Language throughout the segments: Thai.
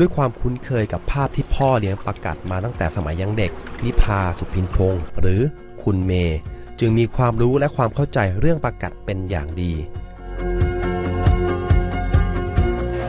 ด้วยความคุ้นเคยกับภาพที่พ่อเลี้ยงปลากัดมาตั้งแต่สมัยยังเด็กนิพาสุพินพงศ์หรือคุณเมย์จึงมีความรู้และความเข้าใจเรื่องปลากัดเป็นอย่างดี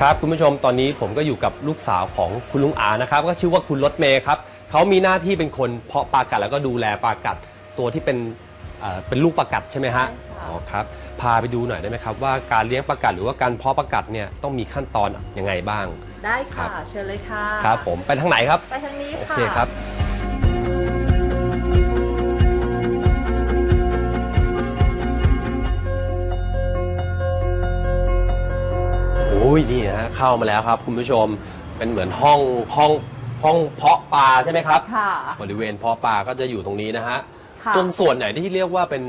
ครับคุณผู้ชมตอนนี้ผมก็อยู่กับลูกสาวของคุณลุงอานะครับ ก็ชื่อว่าคุณรถเมย์ครับเขามีหน้าที่เป็นคนเพาะปลากัดแล้วก็ดูแลปลากัดตัวที่เป็นเอ่อเป็นลูกปลากัดใช่ไหมฮะใช่ค่ะอ๋อครับพาไปดูหน่อยได้ไหมครับว่าการเลี้ยงปลากัดหรือว่าการเพาะปลากัดเนี่ยต้องมีขั้นตอนยังไงบ้าง ได้ครัค่ะบเชิญเลยค่ะครับผมไปทางไหนครับ ไปทางนี้โอค่ะ เคครับ โอ้ยนี่นะฮะเข้ามาแล้วครับ คุณผู้ชมเป็นเหมือนห้องห้องห้องเพาะปลาใช่ไหมครับ ค่ะ บริเวณเพาะปลาก็จะอยู่ตรงนี้นะฮะ ค่ะ ตรงส่วนไหนที่เรียกว่าเป็น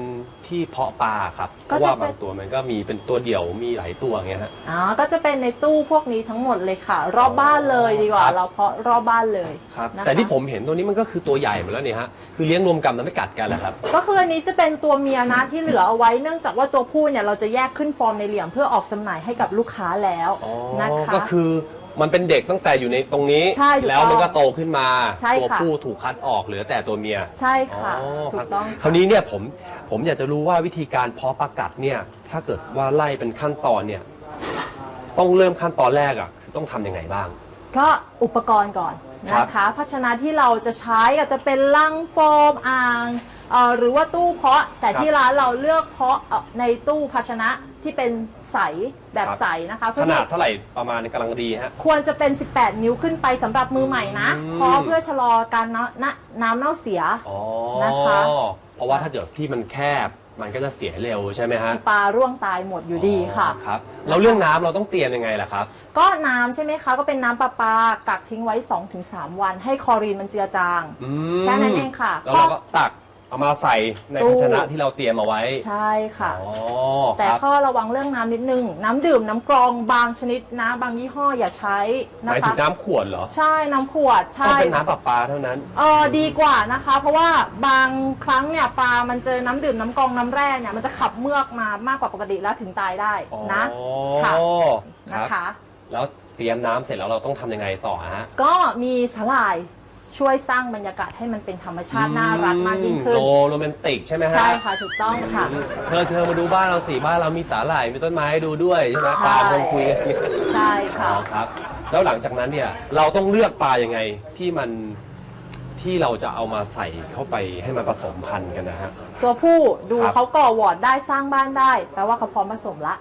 ที่เพาะปลาครับเพก็ราะจะว่าเป็นบางตัวมันก็มีเป็นตัวเดี่ยวมีหลายตัวอย่างเงี้ยฮะ อ๋อก็จะเป็นในตู้พวกนี้ทั้งหมดเลยค่ะ รอบบ้านเลยดีกว่า ครับ เราเพาะรอบบ้านเลยครับนะคะแต่ที่ผมเห็นตัวนี้มันก็คือตัวใหญ่หมดแล้วเนี่ยฮะคือเลี้ยงรวมกันมันไม่กัดกันแหละครับ ก็คืออันนี้จะเป็นตัวเมียนะที่เหลือเอาไว้เนื่องจากว่าตัวผู้เนี่ยเราจะแยกขึ้นฟอร์มในเหลี่ยมเพื่อออกจำหน่ายให้กับลูกค้าแล้วอ๋อนะคะ ก็คือ มันเป็นเด็กตั้งแต่อยู่ในตรงนี้ ใช่ถูกต้องแล้วมันก็โตขึ้นมา ใช่ตัวค่ะ ผู้ถูกคัดออกเหลือแต่ตัวเมีย ใช่ค่ะอ๋อถูครับกต้อง คราวนี้เนี่ยผมผมอยากจะรู้ว่าวิธีการเพาะปลากัดเนี่ย ถ้าเกิดว่าไล่เป็นขั้นตอนเนี่ย ต้องเริ่มขั้นตอนแรกอะคือต้องทำยังไงบ้าง ก็อุปกรณ์ก่อนครับนะคะภาชนะที่เราจะใช้ก็จะเป็นลังโฟมอ่าง เอ่อหรือว่าตู้เพาะแต่ที่ร้านเราเลือกเพาะเอ่อในตู้ภาชนะที่เป็นใสแบบใสนะคะขเพื่อนาดที่เท่าไหร่ประมาณกำลังดีฮะ ควรจะเป็น 18 นิ้วขึ้นไปสำหรับมือใหม่นะอืม เพราะเพื่อชะลอการน้ำน้ำน้ำเน่าเสีย อ๋อนะคะ เพราะว่าถ้าเกิดที่มันแคบมันก็จะเสียเร็วใช่ไหมฮะปลาร่วงตายหมดอยู่ดีค่ะ อ๋อครับแล้วเรื่องน้ำเราต้องเตรียมยังไงล่ะครับ ก็น้ำใช่ไหมคะ ก็เป็นน้ำประปากักทิ้งไว้ 2-3 วัน ให้คลอรีนมันเจือจาง อืมแค่นั้นเองค่ะแล้วเราก็ตัก เอามาใส่ในตู้ภาชนะที่เราเตรียมเอาไว้ใช่ค่ะ อ๋อแต่ครับข้อระวังเรื่องน้ำนิดนึง น้ำดื่มน้ำกรองบางชนิดน้ำบางยี่ห้ออย่าใช้หนะมายถึคะงน้ำขวดเหรอใช่น้ำขวดต้อใช่งเป็นน้ำประปาเท่านั้น เออดีกว่านะคะ เพราะว่าบางครั้งเนี่ยปลา มันเจอน้ำดื่มน้ำกรองน้ำแร่เนี่ยมันจะขับเมือกมามากกว่าปกติแล้วถึงตายได้นะอ๋อค่ะคนะรับ คะ แล้วเตรียมน้ำเสร็จแล้วเราต้องทำยังไงต่อฮะ ก็มีสาหร่าย ช่วยสร้างบรรยากาศให้มันเป็นธรรมชาติน่ารักมากยิ่งขึ้นโรโรแมนติกใช่ไหมฮะ ใช่ค่ะถูกต้องค่ะ เธอเธอมาดูบ้านเราสิบ้านเรามีสาหร่ายมีต้นไม้ให้ดูด้วยใช่ไหมใช่ ปลาคงคุยกันใช่อ๋ค่ะ อครับ แล้วหลังจากนั้นเนี่ยเราต้องเลือกปลายังไงที่มันที่เราจะเอามาใส่เข้าไปให้มันผสมพันธุ์กันนะฮะ ตัวผู้ดูครับ เขาก่อวอร์ดได้สร้างบ้านได้แปลว่าเขาพร้อมผสมละ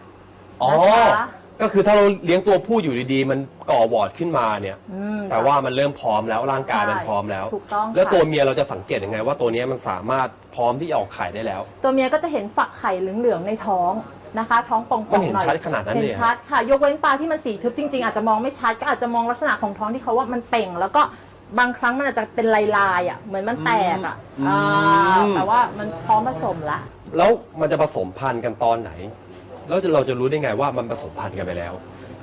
อ๋อนะคะ ก็คือถ้าเราเลี้ยงตัวผู้อยู่ดีๆ มันก่อวอร์ดขึ้นมาเนี่ย อืมแปลว่ามันเริ่มพร้อมแล้วร่างกายมันใช่พร้อมแล้ว ถูกต้องแล้วค่ะตัวเมียเราจะสังเกตยังไง ว่าตัวเนี้ยมันสามารถพร้อมที่จะออกไข่ได้แล้ว ตัวเมียก็จะเห็นฝักไข่เหลืองๆในท้องนะคะ ท้องป่องๆหมัน่นอยเห็นชัดขนาดนั้นเลยเห็นเหรอชัดค่ะ ยกเว้นปลาที่มันสีทึบจริงๆ อาจจะมองไม่ชัดก็อาจจะมองลักษณะของท้องที่เขาว่ามันเป่ง แล้วก็บางครั้งมันอาจจะเป็นลายๆอะเหมือนมันแตกอะอืมอ่าแต่ว่ามันพร้อมผสมละ แล้วมันจะผสมพันธุ์กันตอนไหน แล้วเราจะรู้ได้ไงว่ามันผสมพันธุ์กันไปแล้ว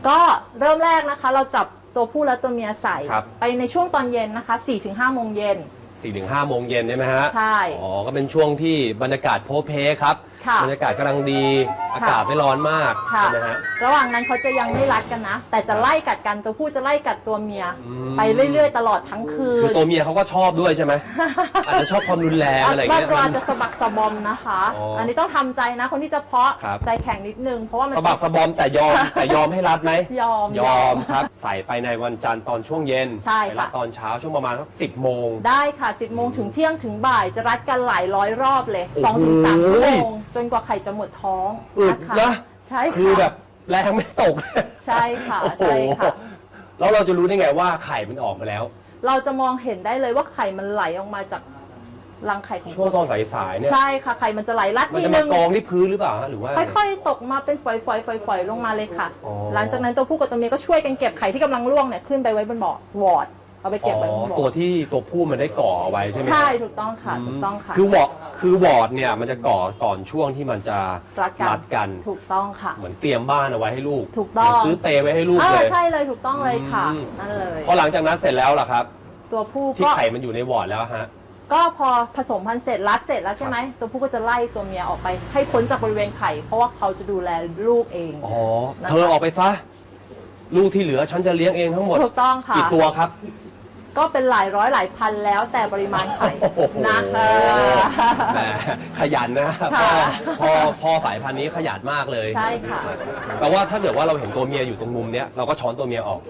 ก็เริ่มแรกนะคะ เราจับตัวผู้และตัวเมียใส่ครับ ไปในช่วงตอนเย็นนะคะ4-5โมงเย็น 4ี่ถึงห้าโมงเย็นใช่ไหมฮะใช่ อ๋อ ก็เป็นช่วงที่บรรยากาศโพเพครับ ค่ะบรรยากาศกำลังดี อากาศไม่ร้อนมากค่ะใช่ไหมฮะ ระหว่างนั้นเขาจะยังไม่รัดกันนะ แต่จะไล่กัดกันตัวผู้จะไล่กัดตัวเมีย อืม ไปเรื่อยๆ ตลอดทั้งคืคือนตัวเมียเขาก็ชอบด้วยใช่ไหม อาจจะชอบความรุนแรงอะไรอย่างบางเงี้ย ตัวอาจจะสะบักสะบอมนะคะ อ๋ออัอันนี้ต้องทำใจนะ คนที่จะเพาะครับ ใจแข็งนิดนึง เพราะว่ามันสะบักสะบอมแต่ยอมแต่ยอมให้รัดไหม ยอม ยอมครับ ใส่ไปในวันจันทร์ตอนช่วงเย็นใช่ไปรัดค่ะตอนเช้าช่วงประมาณสักสิบโมง ได้ค่ะ 10โมงถึงเที่ยงถึงบ่ายจะรัดกันหลายร้อยรอบเลยโอ้โห2ถึง3ชั่วโมงจนกว่าไข่จะหมดท้องอึดคะนะใช่ค่ะคือแบบแรงไม่ตกใช่ค่ะโอ้โหใช่ค่ะ แล้วเราจะรู้ได้ไงว่าไข่มันออกมาแล้ว เราจะมองเห็นได้เลยว่าไข่มันไหลออกมาจากรังไข่ของช่วงตอนสายๆเนี่ย ใช่ค่ะไข่มันจะไหลรัดมันทีจะนึมางกองที่พื้นหรือเปล่าฮะหรือว่า ค่อยๆตกมาเป็นฝอยๆฝอยๆลงมาเลยค่ะ อ๋อ หลังจากนั้นตัวผู้กับตัวเมียก็ช่วยกันเก็บไข่ที่กำลังร่วงเนี่ยขึ้นไปไว้บนบ่อวอร์ดเอาไปเก็บไว้บนบ่ตัวอที่ตัวผู้มันได้ก่อเอาไว้ใช่ไหมใช่ถูกต้องค่ะถูกต้องค่ะ คือวอร์ด คือวอร์ดเนี่ยมันจะก่อก่อนช่วงที่มันจะรัดกันรัดกัน ถูกต้องค่ะ เหมือนเตรียมบ้านเอาไว้ให้ลูกถูกต้อง เหมืนซื้อเปรย์ไว้ให้ลูกเอเลอยใช่เลยถูกต้องเลยค่ะ อืม นั่นเลย พอหลังจากนั้นเสร็จแล้วล่ะครับ ตัวผู้ที่ก็ไข่มันอยู่ในวอร์ดแล้วฮะ ก็พอผสมพันธุ์เสร็จรัดเสร็จแล้วใช่ไหมตัวผู้ก็จะไล่ตัวเมียออกไปให้พ้นจากบริเวณไข่เพราะว่าเขาจะดูแลลูกเอง อ๋อ นะคะ เธอออกไปซะ ลูกที่เหลือฉันจะเลี้ยงเองทั้งหมด ถูกต้องค่ะ กี่ตัวครับ ก็เป็นหลายร้อยหลายพันแล้วแต่ปริมาณไข่โอ้โหนะเออแหมขยันนะค่ะพ่อพ่อพ่อสายพันธุ์นี้ขยันมากเลยใช่ค่ะ แปลว่าถ้าเกิดว่าเราเห็นตัวเมียอยู่ตรงมุมเนี้ยเราก็ช้อนตัวเมียออก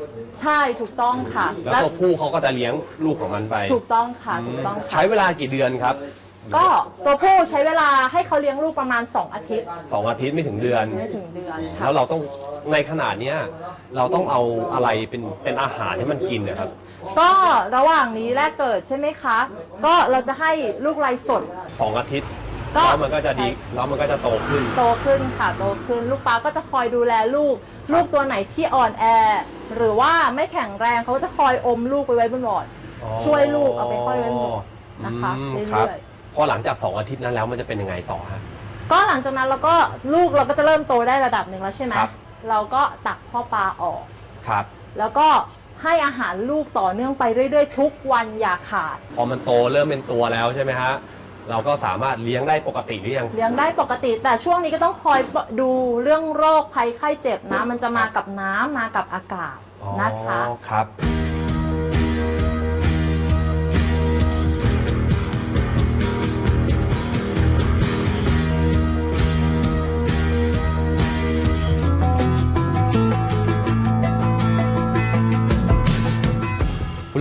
ใช่ถูกต้องค่ะแล้วตัวผู้เขาก็จะเลี้ยงลูกของมันไปถูกต้องค่ะถูกต้องค่ะ ใช้เวลากี่เดือนครับก็ตัวผู้ใช้เวลาให้เขาเลี้ยงลูกประมาณ 2 อาทิตย์สองอาทิตย์ไม่ถึงเดือน ไม่ถึงเดือนค่ะ แล้วเราต้องในขนาดเนี้ยเราต้องเอาอะไรเป็นเป็นอาหารให้มันกินเนะครับ ก็ระหว่างนี้แรกเกิดใช่ไหมคะ ก็เราจะให้ลูกไรสด สองอาทิตย์ก็แล้วมันก็จะดีแล้วมันก็จะโตขึ้น โตขึ้นค่ะโตขึ้นลูกปลาก็จะคอยดูแลลูก ลูกตัวไหนที่อ่อนแอ หรือว่าไม่แข็งแรงเขาจะคอยอมลูกไปไว้บนบอร์ดอ๋อช่วยลูกเอาไปห้อยไว้บนบอร์ดนะคะอืมเรื่ครับอยพอหลังจากสองอาทิตย์นั้นแล้วมันจะเป็นยังไงต่อฮะๆก็หลังจากนั้นเราก็ลูกเราก็จะเริ่มโตได้ระดับหนึ่งแล้วใช่ไหมครับ เราก็ตักพ่อปลาออก ครับ แล้วก็ ให้อาหารลูกต่อเนื่องไปเรื่อยๆ ทุกวันอย่าขาด พอมันโตเริ่มเป็นตัวแล้วใช่ไหมฮะเราก็สามารถเลี้ยงได้ปกติหรือยัง เลี้ยงได้ปกติ แต่ช่วงนี้ก็ต้องคอยดูเรื่องโรคภัยไข้เจ็บนะ มันจะมากับน้ำมากับอากาศนะคะอ๋อครับ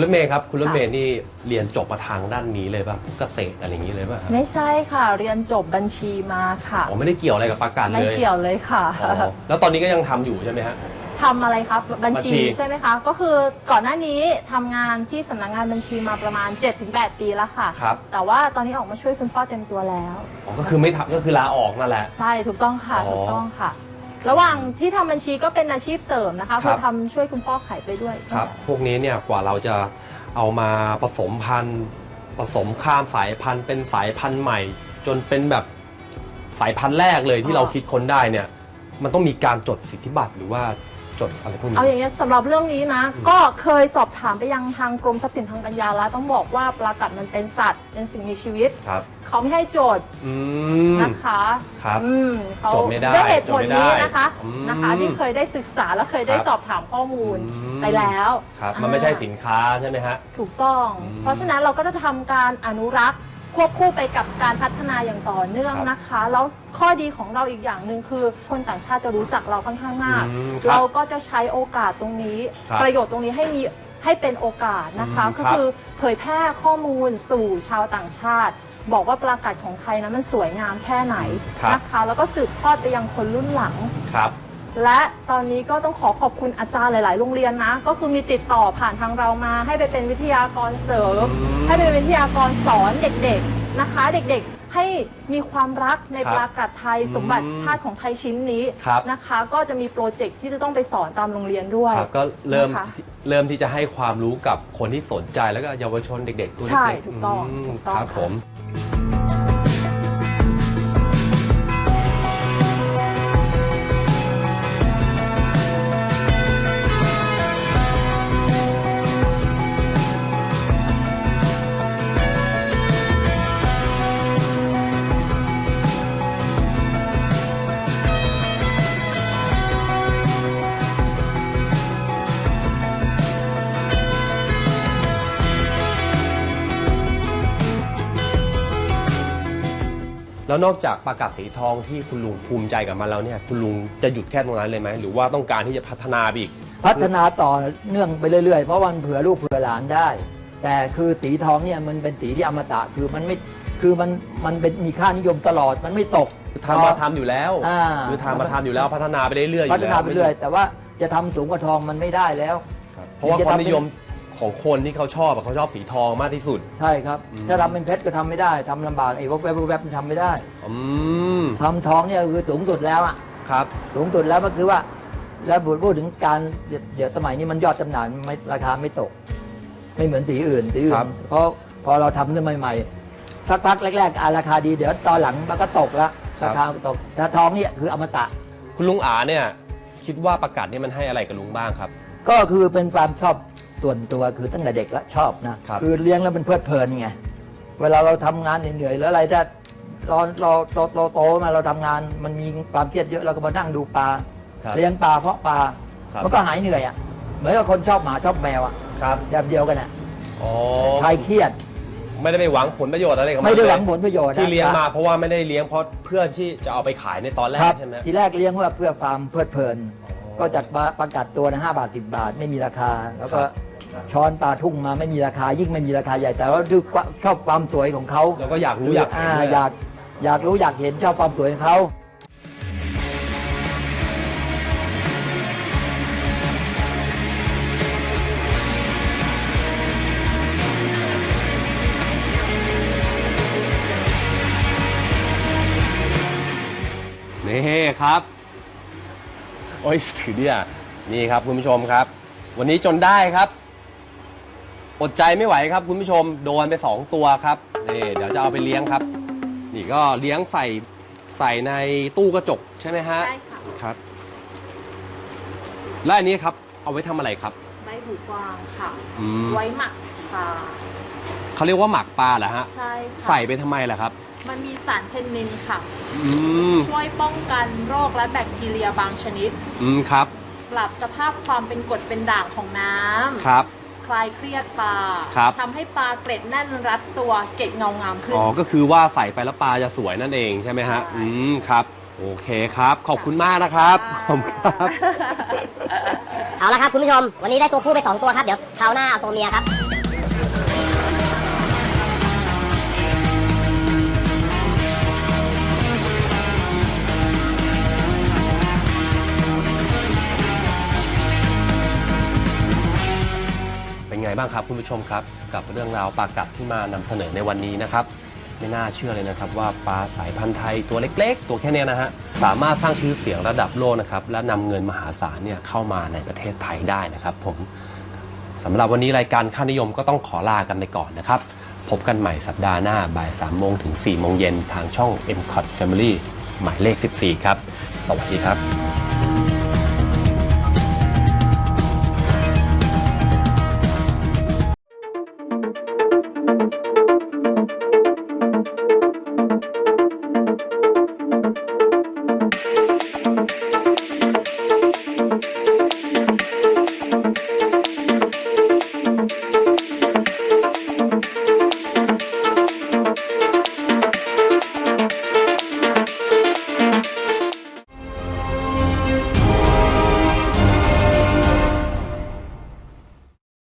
รถเมย์ครับ คุณรถเมย์นี่เรียนจบมาทางด้านนี้เลยป่ะเกษตรอะไรอย่างนี้เลยป่ะครับไม่ใช่ค่ะ เรียนจบบัญชีมาค่ะอ๋อไม่ได้เกี่ยวอะไรกับประกันไม่เลยเกี่ยวเลยค่ะอ๋อแล้วตอนนี้ก็ยังทำอยู่ใช่ไหมฮะ ทำอะไรครับบัญบัญชี ชีใช่ไหมคะ ก็คือก่อนหน้านี้ทำงานที่สำนักงานบัญชีมาประมาณ 7-8 ปีแล้วค่ะ ครับแต่ว่าตอนนี้ออกมาช่วยคุณพ่อเต็มตัวแล้ว อ๋อก็คือไม่ทำก็คือลาออกนั่นแหละ ใช่ถูกต้องค่ะอ๋อ ถูกต้องค่ะ ระหว่างที่ทำบัญชีก็เป็นอาชีพเสริมนะคะครัคืบ อทำช่วยคุณพ่อขายไปด้วย ครับ พวกนี้เนี่ยกว่าเราจะเอามาผสมพันธุ์ผสมข้ามสายพันธุ์เป็นสายพันธุ์ใหม่ จนเป็นแบบสายพันธุ์แรกเลยที่เราคิดค้นได้เนี่ยมันต้องมีการจดสิทธิบัตรหรือว่า จดอะไรพวกนี้ เอาอย่างนี้ยสำหรับเรื่องนี้นะ ก็เคยสอบถามไปยังทางกรมทรัพย์สินทางปัญญาแล้วต้องบอกว่าปลากัดมันเป็นสัตว์ เป็นสิ่งมีชีวิต ครับ เขาไม่ให้โจทย์อืม นะคะครับอืมเขาจดไม่ได้ด้วยเหตุผลนี้จดไม่ได้นะคะ อืมนะคะที่เคยได้ศึกษาและเคยได้ครับสอบถามข้อมูลอืม ไปแล้วครับอ่ามันไม่ใช่สินค้าใช่ไหมฮะ ถูกต้อง อืมเพราะฉะนั้นเราก็จะทำการอนุรักษ์ ควบคู่ไปกับการพัฒนาอย่างต่อเนื่องครับนะคะ แล้วข้อดีของเราอีกอย่างหนึ่งคือ คนต่างชาติจะรู้จักเราค่อนข้างมาก อืมครับเราก็จะใช้โอกาสตรงนี้ ครับประโยชน์ตรงนี้ให้มีให้เป็นโอกาสนะคะ อืมก็ครับคือเผยแพร่ข้อมูลสู่ชาวต่างชาติ บอกว่าปลากัดของไทยนะมันสวยงามแค่ไหนครับนะคะ แล้วก็สืบทอดไปยังคนรุ่นหลัง ครับ และตอนนี้ก็ต้องขอขอบคุณอาจารย์หลาย ๆ โรงเรียนนะ ก็คือมีติดต่อผ่านทางเรามา ให้ไปเป็นวิทยากรเสริมอืมให้ไปเป็นวิทยากรสอนเด็ก ๆ นะคะ เด็ก ๆ ให้มีความรักในครับปลากัดไทยสมบัติอืมชาติของไทยชิ้นนี้ครับ นะคะ ก็จะมีโปรเจกต์ที่จะต้องไปสอนตามโรงเรียนด้วย ครับก็เริ่มนะคะเริ่มที่จะให้ความรู้กับคนที่สนใจแล้วก็เยาวชนเด็กๆตัวใช่เล็กๆถูกต้องมถูกต้องครับค่ะ ผม แล้วนอกจากประกาศสีทองที่คุณลุงภูมิใจกับมันแล้วเนี่ยคุณลุงจะหยุดแค่ตรงนั้นเลยไหมหรือว่าต้องการที่จะพัฒนาไปอีก พัฒนาต่อเนื่องไปเรื่อยๆ เพราะมันเผื่อลูกเผื่อหลานได้ แต่คือสีทองเนี่ยมันเป็นสีที่อมตะคือมันไม่คือมันมันเป็นมีค่านิยมตลอดมันไม่ตกทำมาทำอยู่แล้วอ่า คือทำมาทำอยู่แล้วพัฒนาไปเรื่อยๆอยู่แล้วพัฒนาไปเรื่อยแต่ว่าจะทำสูงกว่าทองมันไม่ได้แล้วครับเพราะว่าความนิยม ของคนที่เขาชอบอะเขาชอบสีทองมากที่สุด ใช่ครับอืมถ้าทำเป็นเพชรก็ทำไม่ได้ทำลำบากไอ้วบแวบวบแวบมันทำไม่ได้อืม ทำทองเนี่ยคือสูงสุดแล้วอะครับ สูงสุดแล้วก็คือว่า แล้วพูดถึงการเดี๋ยวเดี๋ยวสมัยนี้มันยอดจำหน่ายมันไม่ราคาไม่ตก ไม่เหมือนสีอื่นสีอื่ครันบเพราะพอเราทำขึ้นใหม่ ๆ สักพักแรกๆอะราคาดีเดี๋ยวตอนหลังมันก็ตกละราคาตกถ้าทองเนี่ยคืออมตะ คุณลุงอาเนี่ย คิดว่าประกาศเนี่ยมันให้อะไรกับลุงบ้างครับ ก็คือเป็นความชอบ ส่วนตัวคือตั้งแต่เด็กแล้วชอบนะครับอเลี้ยงแล้วมันเพลิดเพลินไงเวลาเราทำงานเหนื่อยๆหรืออะไรถ้าเราเราเราเราโตมาเราทำงานมันมีความเครียดเยอะเราก็มานั่งดูปลาครับเลี้ยงปลาเพาะปลาครับ มันก็หายเหนื่อยอะเหมือนกับคนชอบหมาชอบแมวอะครับแบบเดียวกันอะอ๋อคลายเครียดไม่ได้ไปหวังผลประโยชน์อะไรกับมันไม่ได้หวังเยผลประโยชน์นะที่เลี้ยงมาเพราะว่าไม่ได้เลี้ยงเพราะเพื่อที่จะเอาไปขายในตอนแรครักบใช่ไหม ทีแรกเลี้ยงเพื่อเพื่อความเพลิดเพลิน อ๋อ ก็จากปลาประกาศตัวนะห้าบาทสิบาทไม่มีราคา แล้วก็ครับช้อนปลาทุ่งมาไม่มีราคายิ่งไม่มีราคาใหญ่แต่ว่าดูว่าชอบความสวยของเขาแล้วก็อยากรู้อยากเห็นอ่าด้วยอยากอยากรู้อยากเห็นชอบความสวยของเขานี่ครับ โอ้ยถือเนี่ยนี่ครับคุณผู้ชมครับ วันนี้จนได้ครับ อดใจไม่ไหวครับ คุณผู้ชมโดนไปสองตัวครับนี่เดี๋ยวจะเอาไปเลี้ยงครับ นี่ก็เลี้ยงใส่ใส่ในตู้กระจกใช่ไหมฮะใช่ค่ะครับ และอันนี้ครับเอาไว้ทำอะไรครับ ใบหูกวางค่ะ อืมไว้หมักปลาเขาเรียกว่าหมักปลาเหรอฮะ ใช่ค่ะใส่ไปทำไมล่ะครับ มันมีสารเพนนินค่ะ อืมช่วยป้องกันโรคและแบคทีเรียบางชนิด อืมครับ ปรับสภาพความเป็นกรดเป็นด่างของน้ำครับ คลายเครียดปลาครับ ทำให้ปลาเกล็ดแน่นรัดตัวเกล็ดเงางามขึ้น อ๋อ ก็คือว่าใส่ไปแล้วปลาจะสวยนั่นเองใช่ไหมฮะ ใช่ อืมครับ โอเคครับ ขอบคุณมากนะครับขอบคุณครับ เอาละครับคุณผู้ชม วันนี้ได้ตัวผู้ไป2ตัวครับ เดี๋ยวคราวหน้าเอาตัวเมียครับ บ้างครับคุณผู้ชมครับ กับเรื่องราวปลากัดที่มานำเสนอในวันนี้นะครับ ไม่น่าเชื่อเลยนะครับว่าปลาสายพันธุ์ไทยตัวเล็ก ๆ ตัวแค่นี้นะฮะสามารถสร้างชื่อเสียงระดับโลกนะครับและนำเงินมหาศาลเนี่ยเข้ามาในประเทศไทยได้นะครับผมสำหรับวันนี้รายการค่านิยมก็ต้องขอลากันไปก่อนนะครับ พบกันใหม่สัปดาห์หน้าบ่าย3โมงถึง4โมงเย็นทางช่อง m c o t Family หมายเลข 14 ครับ สวัสดีครับ